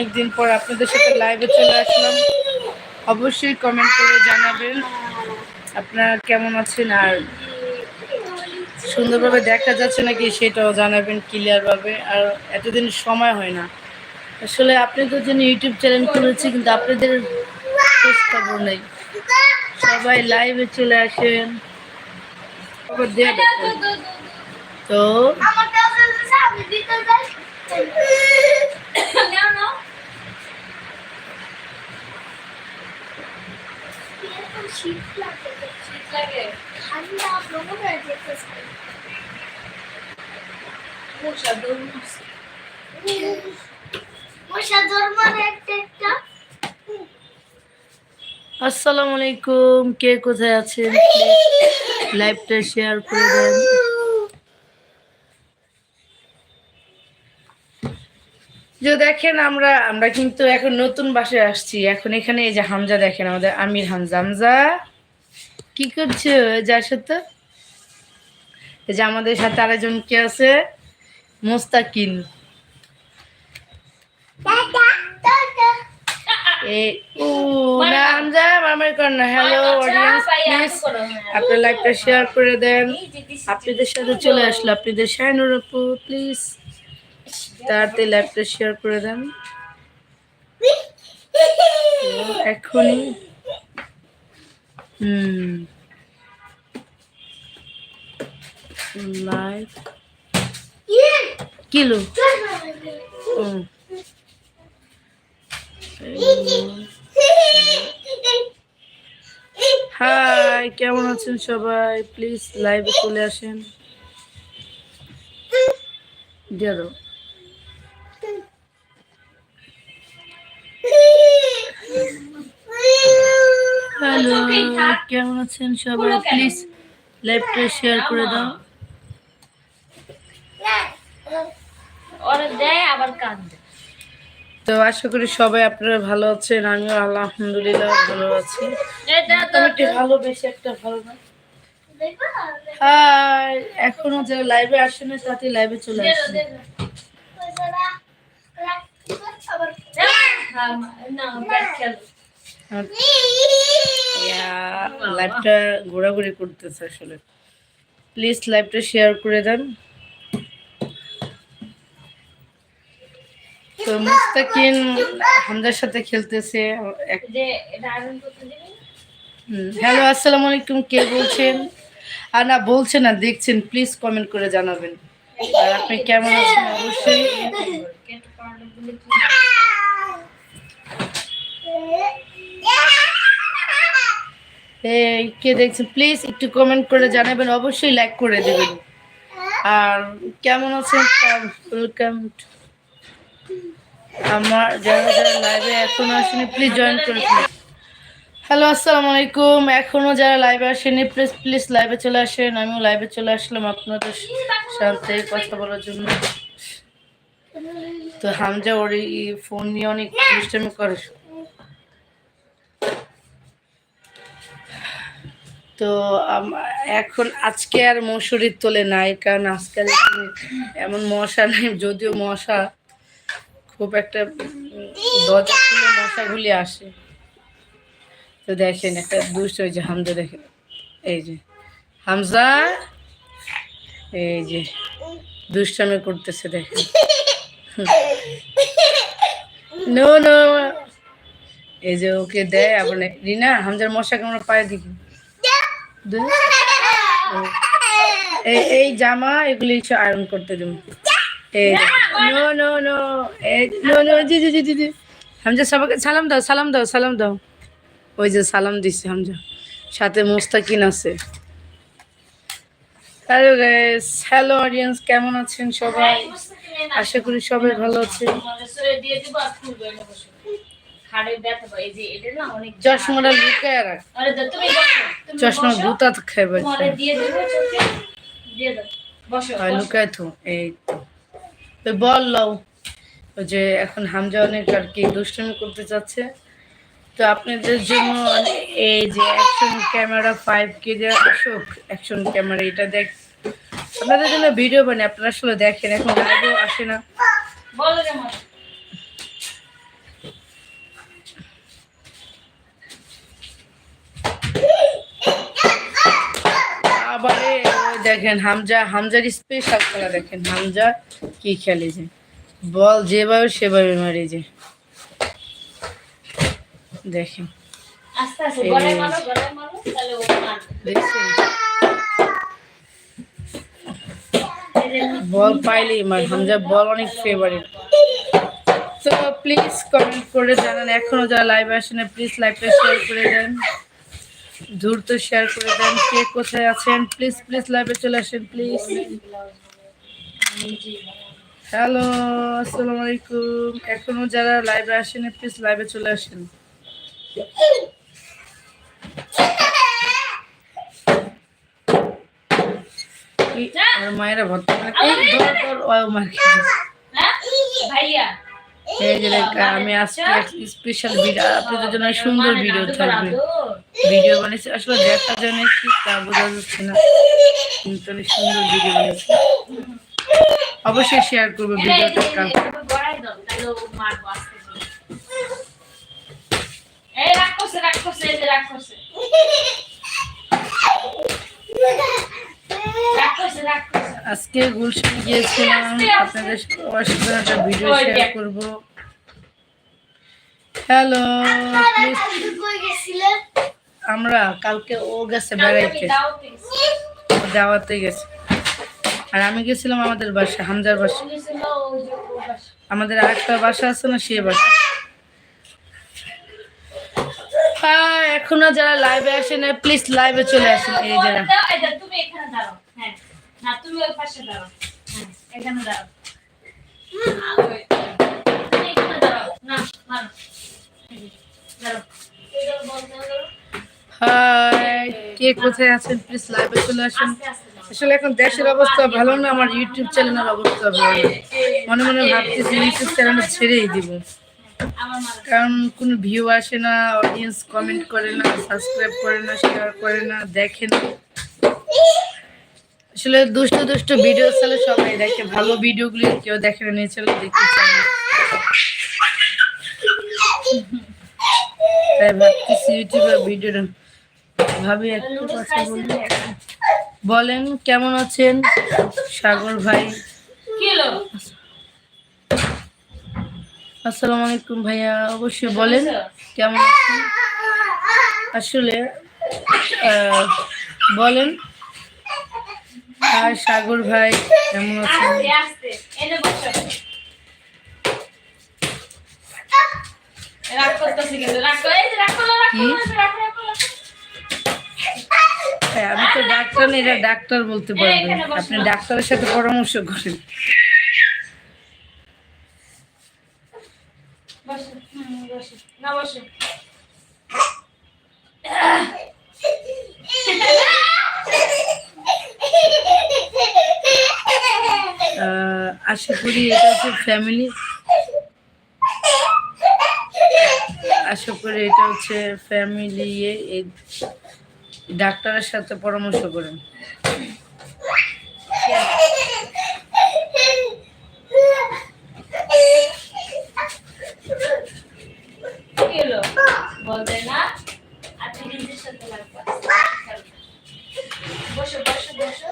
অনেকদিন পর আপনাদের সাথে লাইভে চলে আসলাম। অবশ্যই কমেন্ট করে জানাবেন আপনারা কেমন আছেন আর সুন্দরভাবে দেখা যাচ্ছে নাকি সেটাও জানাবেন ক্লিয়ারভাবে আর এতদিন সময় হয় না। আসলে আপনাদের জন্য ইউটিউব চ্যানেল খুলেছি, কিন্তু আপনাদের খবর নেই। সবাই লাইভে চলে আসেন। তো আমার কাছে সামনে দিতে যাই নাও নাও শীত লাগে শীত লাগে ঠান্ডা প্রবল হয়ে যেতেছে মশা ধর্ম মশা ধর্ম একটা একটা আসসালামু আলাইকুম কে কোথায় আছেন? লাইভটা শেয়ার করে দেন। যে দেখেন আমরা আমরা কিন্তু এখন নতুন বাসায় আসছি। এখন এখানে এই যে হামজা দেখেন আমাদের আমির হামজা। হামজা কি করছ? যার সাথে এই যে আমাদের সাথে আরেকজন কে আছে? মোস্তাকিন আপনার লাইভটা শেয়ার করে দেন। আপনাদের সাথে চলে আসলো আপনাদের শাইনুর আপু প্লিজ তাড়াতাড়ি লাইভটা শেয়ার করে দেন। এখনই। হুম। লাইভ কিলো হাই কেমন আছেন সবাই? প্লিজ লাইভে চলে আসেন। দিয়ে কেমন আছেন সবাই? প্লিজ লাইভটা শেয়ার করে দাও। তো আশা করি সবাই আপনারা ভালো আছেন আমিও আলহামদুলিল্লাহ ভালো আছি। ভালো বেশি একটা ভালো না? হাই এখনও যারা লাইভে আসেন তাতে লাইভে চলে লাইভটা ঘোরাঘুরি করতেছে আসলে। প্লিজ লাইভটা শেয়ার করে দেন। তো মুস্তাকিন হামদার সাথে খেলতেছে। হ্যালো আসসালামু আলাইকুম। কে বলছেন? আর না বলছেন না দেখছেন। প্লিজ কমেন্ট করে জানাবেন। আর আপনি কেমন আছেন? অবশ্যই। এই কে দেখছেন প্লিজ একটু কমেন্ট করে জানাবেন, অবশ্যই লাইক করে দেবেন। আর কেমন আছেন? ওয়েলকাম আমার যারা যারা লাইভে এখনও আসেনি প্লিজ জয়েন করে হ্যালো আসসালামু আলাইকুম। এখনও যারা লাইভে আসেনি প্লিজ প্লিজ লাইভে চলে আসেন। আমিও লাইভে চলে আসলাম আপনাদের সাথে কথা বলার জন্য। তো হামজা ওর ফোন নিয়ে অনেক করে। তো এখন আজকে আর মশুরির তোলে নাই, কারণ আজকাল এমন মশা নাই, যদিও মশা খুব একটা দরজা খুলে মশাগুলি আসে। তো দেখেন, একটা দুষ্ট ওই যে হামজা দেখেন, এই যে। হামজা, এই যে, দুষ্টামি করতেছে, দেখেন। নো নো, এই যে ওকে দেয়, আবার রিনা, হামজার মশাকে আমরা পায়ে দেখি। এই এই জামা এগুলি আয়রন করতে দেবো। No no no no no জি জি জি জি জি। হামজা সবাইকে সালাম দাও সালাম দাও সালাম দাও। ওই যে সালাম দিচ্ছে হামজা। সাথে মোস্তাকিন আছে। হ্যালো গাইস হ্যালো অডিয়েন্স কেমন আছেন সবাই? আশা করি সবাই ভালো আছে ব্যথা এই যে এটা না অনেক চশমাটা লুকায় রাখ। আরে তুমি বসো চশমা। গুতা খাইবে তোমারে দিয়ে দেবো চোখে দিয়ে দাও বসো লুকায় তো এই তো। বল লও। যে এখন হামজা অনেক আর কি দুষ্টুমি করতে চাচ্ছে। তো আপনাদের জন্য এই যে অ্যাকশন ক্যামেরা ফাইভ কে যে আসুক অ্যাকশন ক্যামেরা এটা দেখ। আপনাদের জন্য ভিডিও বানাই আপনারা আসলে দেখেন এখন লাইভেও আসে না। বলো রে মা। দেখেন হামজা হামজার স্পেশাল খেলা দেখেন। হামজা কি খেলে যে? বল যেভাবে সেভাবে মারে যে। দেখেন। বল পাইলেই মার। হামজা বল অনেক ফেভারিট তো প্লিজ কমেন্ট করে জানান। এখনও যারা লাইভ আসে না প্লিজ লাইভটা শেয়ার করে দেন। দ্রুত শেয়ার করে দেন কে কোথায় আছেন? প্লিজ প্লিজ লাইভে চলে আসেন প্লিজ হ্যালো আসসালামু আলাইকুম। এখনও যারা লাইভে আসেন প্লিজ লাইভে চলে আসেন। মায়েরা ভর্তি দেখ, আমি আজকে স্পেশাল ভিডিও আপনাদের জন্য সুন্দর ভিডিও থাকবে। ভিডিও বানিয়েছি। আসলে দেখা যায় না কি তা বোঝা যাচ্ছে না। কিন্তু অনেক সুন্দর ভিডিও বানিয়েছি। অবশ্যই শেয়ার করব ভিডিওটা কাল। গড়াই দাও তাহলে ও মারবো আস্তে করে এই রাগ করছে রাগ করছে এই যে রাগ করছে রাগ করছে রাগ করছে আজকে গুলশান গিয়েছিলাম আপনাদের সাথে একটা ভিডিও শেয়ার করব হ্যালো আমরা কালকে ও গেছে বেড়াইতে। দাওয়াতে গেছে। আর আমি গেছিলাম আমাদের বাসা হামজার বাসা আমাদের আরেকটা বাসা আছে না, সে বাসা। এখনও যারা লাইভে আসে না প্লিজ লাইভে চলে আসেন। এই যারা দাঁড়াও। কে কোথায় আছেন? প্লিজ লাইভে চলে আসেন। আসলে এখন দেশের অবস্থা ভালো না, আমার ইউটিউব চ্যানেলের অবস্থা ভালো মনে মনে ভাবতেছি ইউটিউব চ্যানেল ছেড়েই দিব। কারণ কোনো ভিউ আসে না অডিয়েন্স কমেন্ট করে না সাবস্ক্রাইব করে না শেয়ার করে না, দেখে না। আসলে দুষ্ট দুষ্ট ভিডিও চালে সবাই দেখে। ভালো ভিডিওগুলি কেউ দেখে না নিয়ে চলে দেখতে চায় না। তাই ভাবতেছি ইউটিউবে ভিডিও ভাবি একটু কথা বলি। বলেন কেমন আছেন? সাগর ভাই। আসসালামু আলাইকুম ভাইয়া অবশ্যই বলেন কেমন আছেন? আসলে বলেন আর সাগর ভাই কেমন আছেন? রাগ করতেছি কিন্তু রাগ করে এই যে হ্যাঁ, আমি তো ডাক্তার না এটা ডাক্তার বলতে পারবেন আপনি ডাক্তারের সাথে পরামর্শ করেন। না বসো। আশা করি এটা হচ্ছে ফ্যামিলি আশা করি এটা হচ্ছে ফ্যামিলি এই ডাক্তারের সাথে পরামর্শ করেন কি হলো বলতে না আপনি নিজের সাথে লাগবে বসো বসো বসো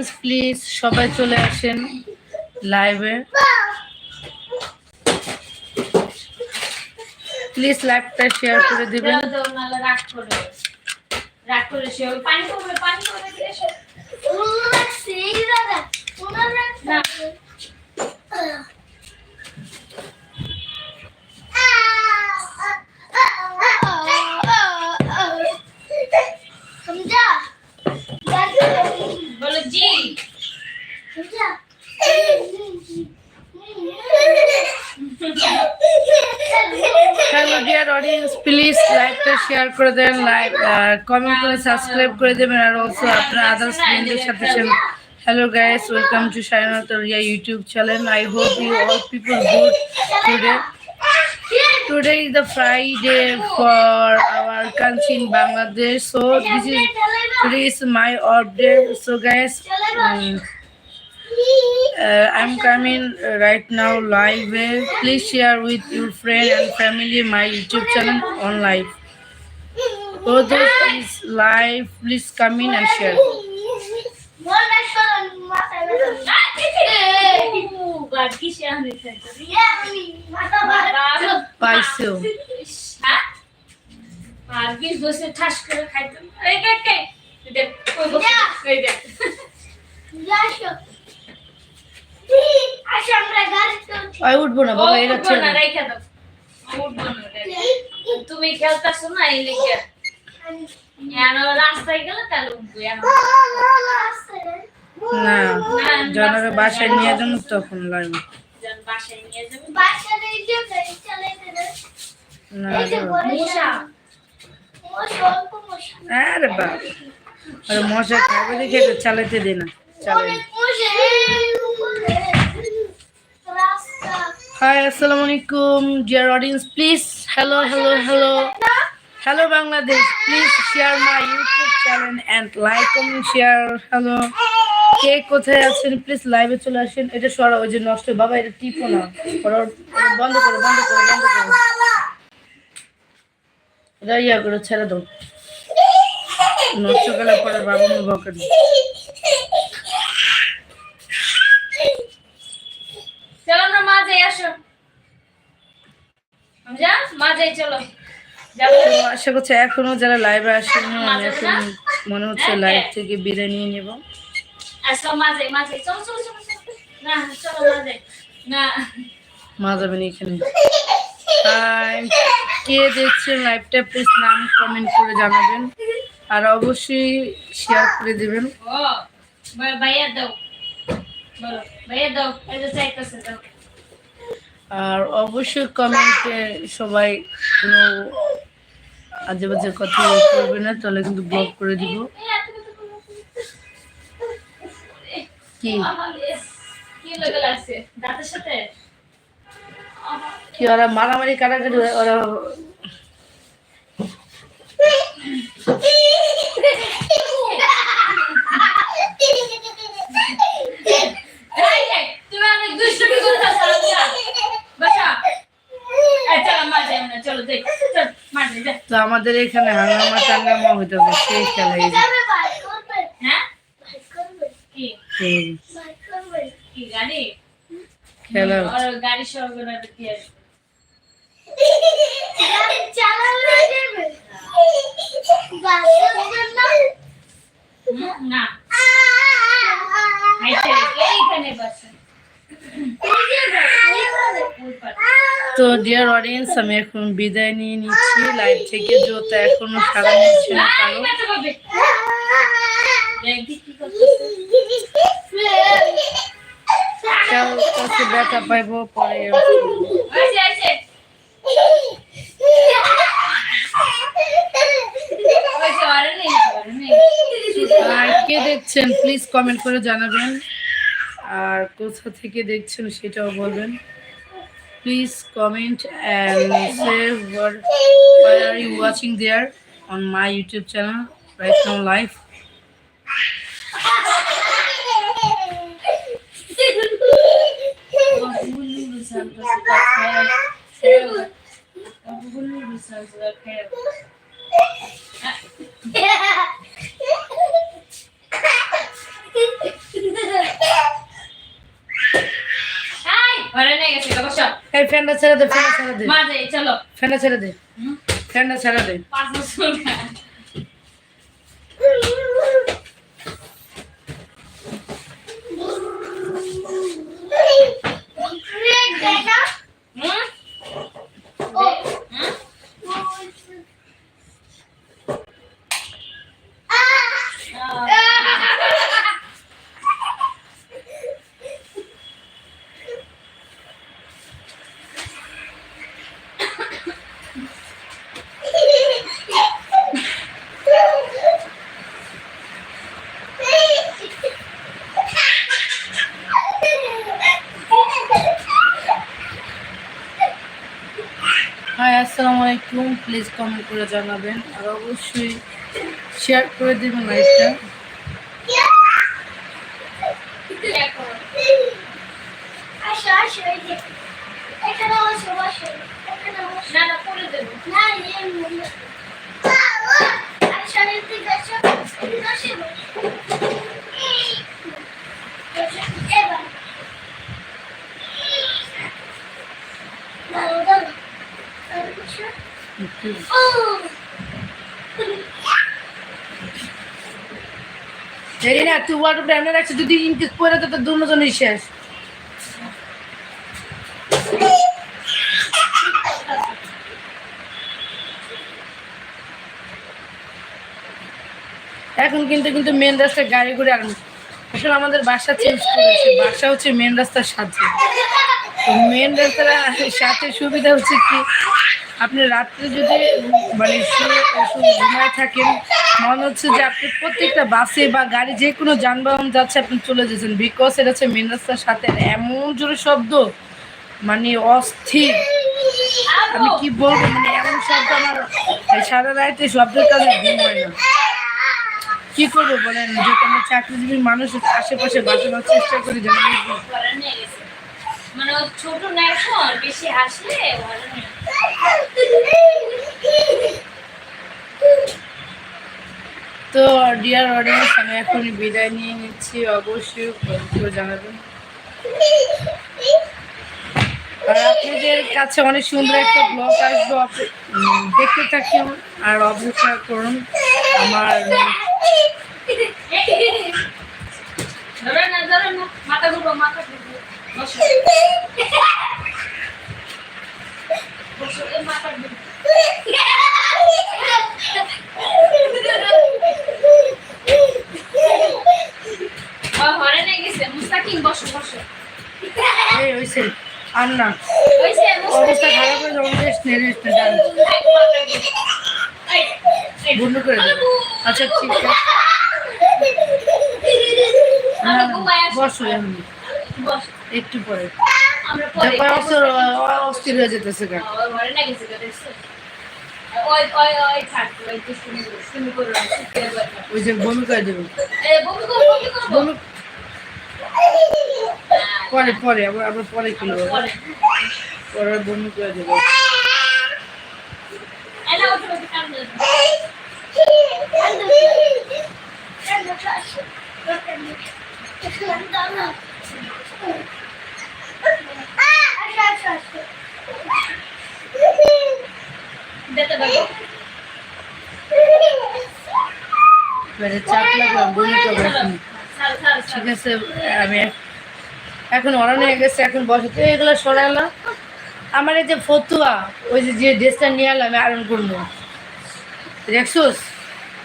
অডিয়েন্স প্লিজ সবাই চলে আসেন লাইভে প্লিজ লাইভটা শেয়ার করে দিবেন। পানি শেয়ার করে দেন লাইভ কমেন্ট করে সাবস্ক্রাইব করে দেবেন আর অলসো আপনার আদার্স ফ্রেন্ডদের সাথে hello guys welcome to Sainath Riya YouTube channel I hope you all people good today Today is the Friday for our country in Bangladesh. So this is today is my off day. So guys, um, uh, I'm coming uh, right now live. Uh, Please share with your friend and family my YouTube channel on live. For those is live, please come in and share. পাইছো হ্যাঁ আর ঠাস করে খাইতাম এই দেখ কে দেখ কই বসে এই দেখ আমি উঠবো না বাবা এটা উঠবো না দাও। দাও উঠবো না তুমি খেলতেছো না এই লিখে না জনকে বাসায় নিয়ে যাব তখন লাইভ যখন বাসায় নিয়ে রে বাবা। মশা। আরে বাবা আরে মশা খাবে দেখে তো চালাতে দে না চালাই Hi, assalamu alaikum, dear audience. Please, hello, hello, hello, hello, Bangladesh. Please share my YouTube channel and like, comment, share. Hello. কে কোথায় আছেন? প্লিজ লাইভে চলে আসেন। এটা সরা ওই যে নষ্ট বাবা এটা টিপো না। বন্ধ করো বন্ধ করো বন্ধ করো। এটা ইয়া করে ছেড়ে দাও। নষ্ট করলে পরে বাবা মা বকেন চলো আমরা মাঝে আসো। যা মাঝে চলো। যাব তো আশা করছি এখনও যারা লাইভে আসেনি আমি এখন মনে হচ্ছে লাইভ থেকে বিদায় নিয়ে নেব। মা যাবেন এখানে। কে দেখছেন লাইভটা প্লিজ নাম কমেন্ট করে জানাবেন। আর অবশ্যই শেয়ার করে দেবেন। ভাইয়া দাও। ভাইয়া দাও। আর অবশ্যই কমেন্টে সবাই কোনো আজে বাজে কথা করবে না, তাহলে কিন্তু ব্লক করে দিব। কি কি, ওরা মারামারি কাটাকাটি ওরা এই তুমি অনেক দুষ্টুমি করতেছো বাসা। তো আমাদের এখানে হাঙ্গামা টাঙ্গামা হইতে হবে সেই খেলা হ্যাঁ খেলা গাড়ি সরবরাহ কি আছে হুম, না। তো ডিয়ার অডিয়েন্স আমি এখন বিদায় নিয়ে নিচ্ছি লাইভ থেকে যত এখনও সারা নিচ্ছে না আই, কারও ব্যথা পাবে। দেখ দি কি করতেছে। কেউ কাছে ব্যথা পাইবো পরে ওই যে, ওই যে, ওই যে, ওরে নেই, ওরে নেই। আর থেকে দেখছেন প্লিজ কমেন্ট করে জানাবেন। আর কোথা থেকে দেখছেন সেটাও বলবেন। Please comment watching there on my YouTube channel right now life এই ফ্যানটা ছেড়ে দে ফ্যানটা ছেড়ে দে। মা দে চলো। ফ্যানটা ছেড়ে দে। ফ্যানটা ছেড়ে দে। পাঁচ বছর। প্লিজ কমেন্ট করে জানাবেন। আর অবশ্যই শেয়ার করে দেবেন লাইভটা আসো আসো এই যে এখানে বসো বসো এখানে বসো না না করে দেবো না এই মুন্ডে আসো এদিকে আসো এদিকে আসো এই বসো, এবার দাঁড়াও দাঁড়াও দাঁড়াও, বসো। ও জানি না তুই ওয়াটার ব্র্যান্ডে রাখছিস যদি ইনকেস পরে তো দুজনই শেষ। এখন কিন্তু কিন্তু মেন রাস্তায় গাড়ি ঘুরে আর আসলে আমাদের বাসা চেঞ্জ করেছে। বাসা হচ্ছে মেন রাস্তার সাথে। মেন রাস্তার সাথে সুবিধা হচ্ছে কি, আপনি রাত্রে যদি মানে ঘুমায় থাকেন মনে হচ্ছে যে আপনি প্রত্যেকটা বাসে বা গাড়ি যে কোনো যানবাহন যাচ্ছে, আপনি চলে যাচ্ছেন। বিকজ এটা হচ্ছে মেন রাস্তার সাথে এমন জোরে শব্দ মানে অস্থির। আমি কি বলব মানে এমন শব্দ আমার সারা রাতে শব্দের কারণে ঘুম হয় না। কি করব বলেন যে কোনো চাকরিজীবী মানুষ, আশেপাশে বাঁচানোর চেষ্টা করি ঘরে মানে ছোট না এখন বেশি তো ডিয়ার অডিয়েন্স আমি এখন বিদায় নিয়ে নিচ্ছি। অবশ্যই জানাবেন। আর আপনাদের কাছে অনেক সুন্দর একটা ব্লগ আসব। দেখতে থাকুন আর অপেক্ষা করুন আমার মাথা আর না অবস্থা খারাপ হয়ে বন্ধ করে দেবো আচ্ছা ঠিক আছে। বসো এমনি। একটু পরে। অস্থির হয়ে যেতেছে ও ঘরে না গেছে দেখছ ওই যে বমি করে দেবো। বমি বমি পরে পরে আবার আবার পরে কিনবো পরে। বমি করে দেবো। এলা ওঠো পারব। চাপ লাগবে বমি করব ঠিক আছে আমি এখন অরণ হয়ে গেছে এখন বসে। তো এগুলো সরালো আমার এই যে ফতুয়া ওই যে যে ড্রেসটা নিয়ে এলাম আয়রন করব। দেখছোস?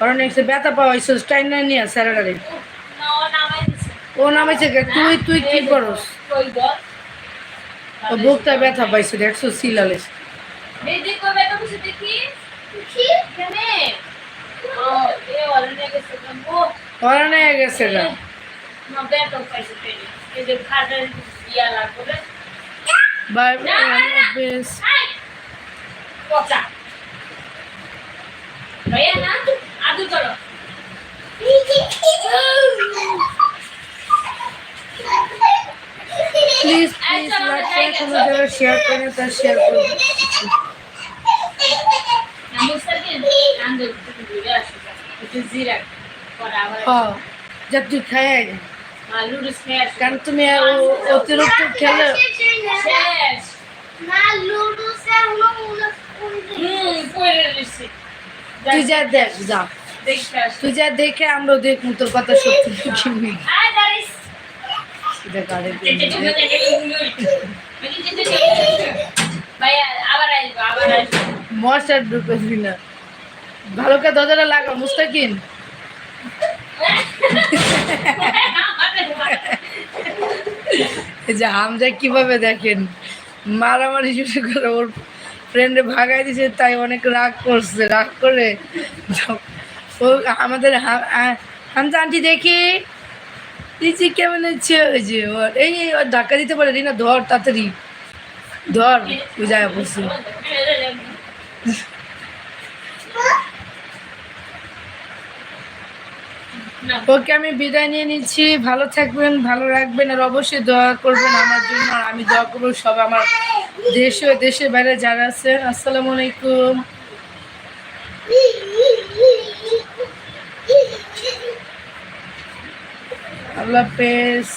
অরণ এসে ব্যথা পাওয়া হয়েছিস টাইম না নিয়ে স্যারাডারে ও নামাই দিছে। ও নামেছে কে? তুই তুই কি করস? ও বুকটা ব্যথা পাইছে দেখছ সিলালে দিদি কবে তো কিছু দেখি কি? কেনে ও এ ওরে নিয়ে গেছে ও অরণ হয়ে গেছে গা না বেটো পাইছে পেনি এই যে খাটের ইয়া লাগবে। বাই আই পচা। ভাইয়া না আদু করো প্লিজ প্লিজ এখনও যারা শেয়ার করে তার শেয়ার করবে মুস্তাকিম আন্দো ঘুরে আসো একটু জিরা পরে আবার হ্যাঁ যা তুই কারণ তুমি আর অতিরিক্ত খেলে দেখ যা দেখে আমরাও দেখুন তোর কথা সত্যি আসব মশার ঢুকবি না ভালো করে দরজাটা লাগা মুস্তাকিন এই যে হামজা কীভাবে দেখেন, মারামারি শুরু করে ওর ফ্রেন্ডে ভাগাই দিছে, তাই অনেক রাগ করছে, রাগ করে ও আমাদের হামজা আন্টি দেখি দিদি কেমন হচ্ছে? ওই যে ওর এই ওর ধাক্কা দিতে পারে না ধর তাড়াতাড়ি, ধর বুঝায় বসে ওকে আমি বিদায় নিয়ে নিচ্ছি। ভালো থাকবেন, ভালো রাখবেন, আর অবশ্যই দোয়া করবেন আমার জন্য। আর আমি দোয়া করব সব আমার দেশ ও দেশের বাইরে যারা আছেন। আসসালামু আলাইকুম। আল্লাহ হাফেজ।